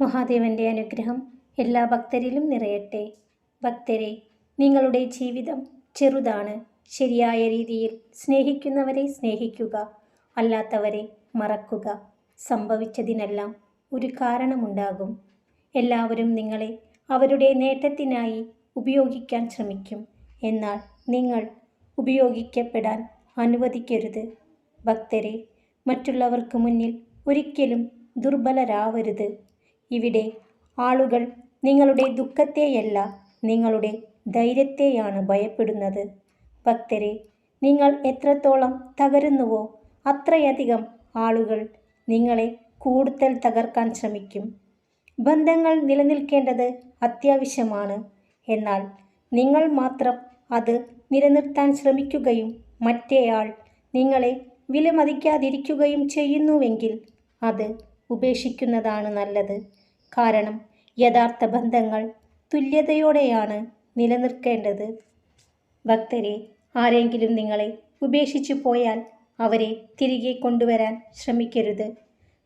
മഹാദേവന്റെ അനുഗ്രഹം എല്ലാ ഭക്തരിലും നിറയട്ടെ. ഭക്തരെ നിങ്ങളുടെ ജീവിതം ചെറുതാണ്. ശരിയായ രീതിയിൽ സ്നേഹിക്കുന്നവരെ സ്നേഹിക്കുക അല്ലാത്തവരെ മറക്കുക. സംഭവിച്ചതിനെല്ലാം ഒരു കാരണമുണ്ടാകും. എല്ലാവരും നിങ്ങളെ അവരുടെ നേട്ടത്തിനായി ഉപയോഗിക്കാൻ ശ്രമിക്കും. എന്നാൽ നിങ്ങൾ ഉപയോഗിക്കപ്പെടാൻ അനുവദിക്കരുത്. ഭക്തരെ മറ്റുള്ളവർക്ക് മുന്നിൽ ഒരിക്കലും ദുർബലരാവരുത്. ഇവിടെ ആളുകൾ നിങ്ങളുടെ ദുഃഖത്തെയല്ല നിങ്ങളുടെ ധൈര്യത്തെയാണ് ഭയപ്പെടുന്നത്. ഭക്തരെ നിങ്ങൾ എത്രത്തോളം തകരുന്നുവോ അത്രയധികം ആളുകൾ നിങ്ങളെ കൂടുതൽ തകർക്കാൻ ശ്രമിക്കും. ബന്ധങ്ങൾ നിലനിൽക്കേണ്ടത് അത്യാവശ്യമാണ്. എന്നാൽ നിങ്ങൾ മാത്രം അത് നിലനിർത്താൻ ശ്രമിക്കുകയും മറ്റേയാൾ നിങ്ങളെ വിലമതിക്കാതിരിക്കുകയും ചെയ്യുന്നുവെങ്കിൽ അത് ഉപേക്ഷിക്കുന്നതാണ് നല്ലത്. കാരണം യഥാർത്ഥ ബന്ധങ്ങൾ തുല്യതയോടെയാണ് നിലനിർത്തേണ്ടത് ഭക്തരെ ആരെങ്കിലും നിങ്ങളെ ഉപേക്ഷിച്ചു പോയാൽ അവരെ തിരികെ കൊണ്ടുവരാൻ ശ്രമിക്കരുത്.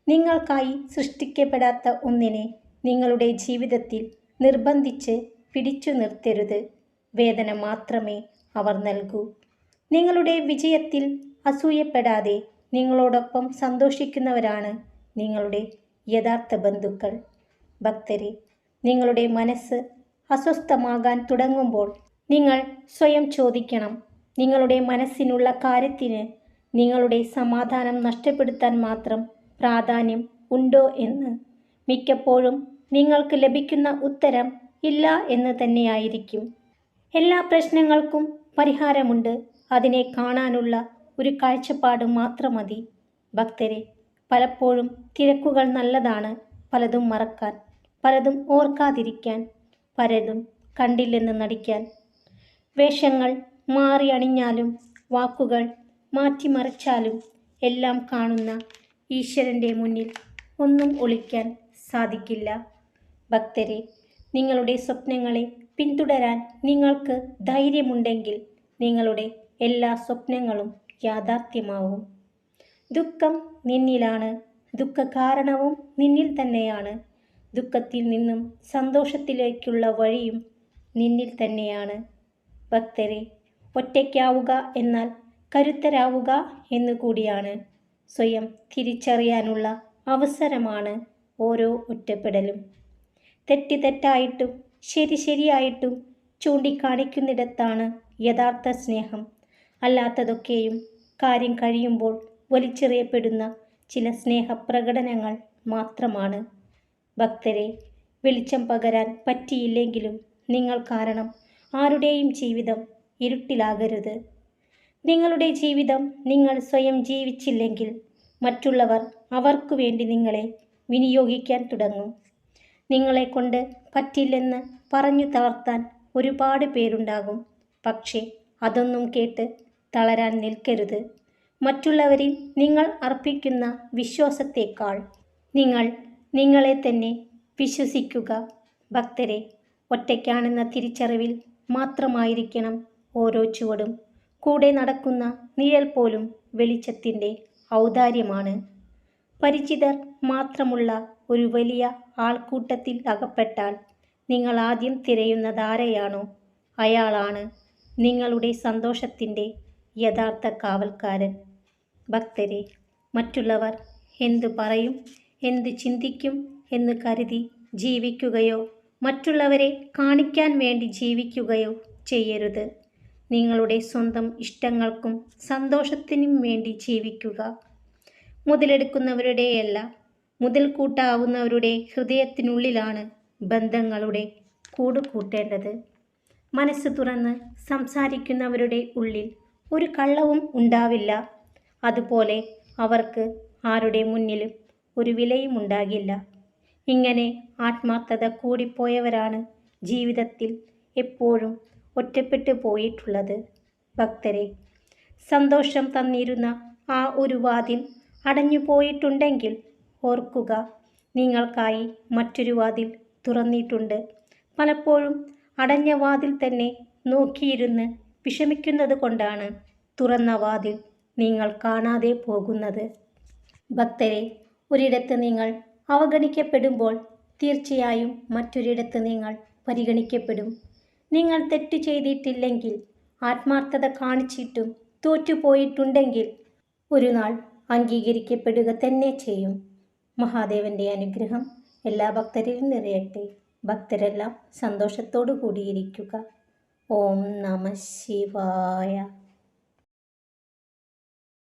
നിങ്ങൾക്കായി സൃഷ്ടിക്കപ്പെടാത്ത ഒന്നിനെ നിങ്ങളുടെ ജീവിതത്തിൽ നിർബന്ധിച്ച് പിടിച്ചു നിർത്തരുത്. വേദന മാത്രമേ അവർ നൽകൂ. നിങ്ങളുടെ വിജയത്തിൽ അസൂയപ്പെടാതെ നിങ്ങളോടൊപ്പം സന്തോഷിക്കുന്നവരാണ് നിങ്ങളുടെ യഥാർത്ഥ ബന്ധുക്കൾ. ഭക്തരെ നിങ്ങളുടെ മനസ്സ് അസ്വസ്ഥമാകാൻ തുടങ്ങുമ്പോൾ നിങ്ങൾ സ്വയം ചോദിക്കണം. നിങ്ങളുടെ മനസ്സിനുള്ള കാര്യത്തിന് നിങ്ങളുടെ സമാധാനം നഷ്ടപ്പെടുത്താൻ മാത്രം പ്രാധാന്യം ഉണ്ടോ എന്ന് മിക്കപ്പോഴും നിങ്ങൾക്ക് ലഭിക്കുന്ന ഉത്തരം ഇല്ല എന്ന് തന്നെയായിരിക്കും. എല്ലാ പ്രശ്നങ്ങൾക്കും പരിഹാരമുണ്ട്. അതിനെ കാണാനുള്ള ഒരു കാഴ്ചപ്പാട് മാത്രം മതി. ഭക്തരെ പലപ്പോഴും തിരക്കുകൾ നല്ലതാണ് പലതും മറക്കാൻ. പലതും ഓർക്കാതിരിക്കാൻ പലതും കണ്ടില്ലെന്ന് നടിക്കാൻ. വേഷങ്ങൾ മാറി അണിഞ്ഞാലും വാക്കുകൾ മാറ്റിമറിച്ചാലും എല്ലാം കാണുന്ന ഈശ്വരന്റെ മുന്നിൽ ഒന്നും ഒളിക്കാൻ സാധിക്കില്ല. ഭക്തരെ നിങ്ങളുടെ സ്വപ്നങ്ങളെ പിന്തുടരാൻ നിങ്ങൾക്ക് ധൈര്യമുണ്ടെങ്കിൽ നിങ്ങളുടെ എല്ലാ സ്വപ്നങ്ങളും യാഥാർത്ഥ്യമാവും. ദുഃഖം നിന്നിലാണ് ദുഃഖ കാരണവും നിന്നിൽ തന്നെയാണ്. ദുഃഖത്തിൽ നിന്നും സന്തോഷത്തിലേക്കുള്ള വഴിയും നിന്നിൽ തന്നെയാണ്. ഭക്തരെ ഒറ്റയ്ക്കാവുക എന്നാൽ കരുത്തരാവുക എന്നുകൂടിയാണ്. സ്വയം തിരിച്ചറിയാനുള്ള അവസരമാണ് ഓരോ ഒറ്റപ്പെടലും. തെറ്റ് തെറ്റായിട്ടും ശരി ശരിയായിട്ടും ചൂണ്ടിക്കാണിക്കുന്നിടത്താണ് യഥാർത്ഥ സ്നേഹം. അല്ലാത്തതൊക്കെയും കാര്യം കഴിയുമ്പോൾ വലിച്ചെറിയപ്പെടുന്ന ചില സ്നേഹപ്രകടനങ്ങൾ മാത്രമാണ്. ഭക്തരെ വെളിച്ചം പകരാൻ പറ്റിയില്ലെങ്കിലും നിങ്ങൾ കാരണം ആരുടെയും ജീവിതം ഇരുട്ടിലാകരുത്. നിങ്ങളുടെ ജീവിതം നിങ്ങൾ സ്വയം ജീവിച്ചില്ലെങ്കിൽ മറ്റുള്ളവർ അവർക്കു വേണ്ടി നിങ്ങളെ വിനിയോഗിക്കാൻ തുടങ്ങും. നിങ്ങളെ കൊണ്ട് പറ്റില്ലെന്ന് പറഞ്ഞു തളർത്താൻ ഒരുപാട് പേരുണ്ടാകും. പക്ഷേ അതൊന്നും കേട്ട് തളരാൻ നിൽക്കരുത്. മറ്റുള്ളവരിൽ നിങ്ങൾ അർപ്പിക്കുന്ന വിശ്വാസത്തേക്കാൾ നിങ്ങൾ നിങ്ങളെ തന്നെ വിശ്വസിക്കുക. ഭക്തരെ ഒറ്റയ്ക്കാണെന്ന തിരിച്ചറിവിൽ മാത്രമായിരിക്കണം ഓരോ ചുവടും. കൂടെ നടക്കുന്ന നിഴൽ പോലും വെളിച്ചത്തിന്റെ ഔദാര്യമാണ്. പരിചിതർ മാത്രമുള്ള ഒരു വലിയ ആൾക്കൂട്ടത്തിൽ അകപ്പെട്ടാൽ നിങ്ങൾ ആദ്യം തിരയുന്നത് ആരെയാണോ അയാളാണ് നിങ്ങളുടെ സന്തോഷത്തിന്റെ യഥാർത്ഥ കാവൽക്കാരൻ. ഭക്തരെ മറ്റുള്ളവർ എന്തു പറയും? എന്ത് ചിന്തിക്കും എന്ന് കരുതി ജീവിക്കുകയോ മറ്റുള്ളവരെ കാണിക്കാൻ വേണ്ടി ജീവിക്കുകയോ ചെയ്യരുത്. നിങ്ങളുടെ സ്വന്തം ഇഷ്ടങ്ങൾക്കും സന്തോഷത്തിനും വേണ്ടി ജീവിക്കുക. മുതലെടുക്കുന്നവരുടെയല്ല മുതൽക്കൂട്ടാവുന്നവരുടെ ഹൃദയത്തിനുള്ളിലാണ് ബന്ധങ്ങളുടെ കൂട് കൂട്ടേണ്ടത്. മനസ്സ് തുറന്ന് സംസാരിക്കുന്നവരുടെ ഉള്ളിൽ ഒരു കള്ളവും ഉണ്ടാവില്ല. അതുപോലെ അവർക്ക് ആരുടെ മുന്നിലും ഒരു വിലയും ഉണ്ടാകില്ല. ഇങ്ങനെ ആത്മാർത്ഥത കൂടിപ്പോയവരാണ് ജീവിതത്തിൽ എപ്പോഴും ഒറ്റപ്പെട്ടു പോയിട്ടുള്ളത്. ഭക്തരെ സന്തോഷം തന്നിരുന്ന ആ ഒരു വാതിൽ അടഞ്ഞു പോയിട്ടുണ്ടെങ്കിൽ ഓർക്കുക നിങ്ങൾക്കായി മറ്റൊരു വാതിൽ തുറന്നിട്ടുണ്ട്. പലപ്പോഴും അടഞ്ഞ വാതിൽ തന്നെ നോക്കിയിരുന്ന് വിഷമിക്കുന്നത് കൊണ്ടാണ് തുറന്ന വാതിൽ നിങ്ങൾ കാണാതെ പോകുന്നത്. ഭക്തരെ ഒരിടത്ത് നിങ്ങൾ അവഗണിക്കപ്പെടുമ്പോൾ തീർച്ചയായും മറ്റൊരിടത്ത് നിങ്ങൾ പരിഗണിക്കപ്പെടും. നിങ്ങൾ തെറ്റ് ചെയ്തിട്ടില്ലെങ്കിൽ ആത്മാർത്ഥത കാണിച്ചിട്ടും തോറ്റുപോയിട്ടുണ്ടെങ്കിൽ ഒരു നാൾ അംഗീകരിക്കപ്പെടുക തന്നെ ചെയ്യും. മഹാദേവന്റെ അനുഗ്രഹം എല്ലാ ഭക്തരിലും നിറയട്ടെ. ഭക്തരെല്ലാം സന്തോഷത്തോടു കൂടിയിരിക്കുക ഓം നമ ശിവായ.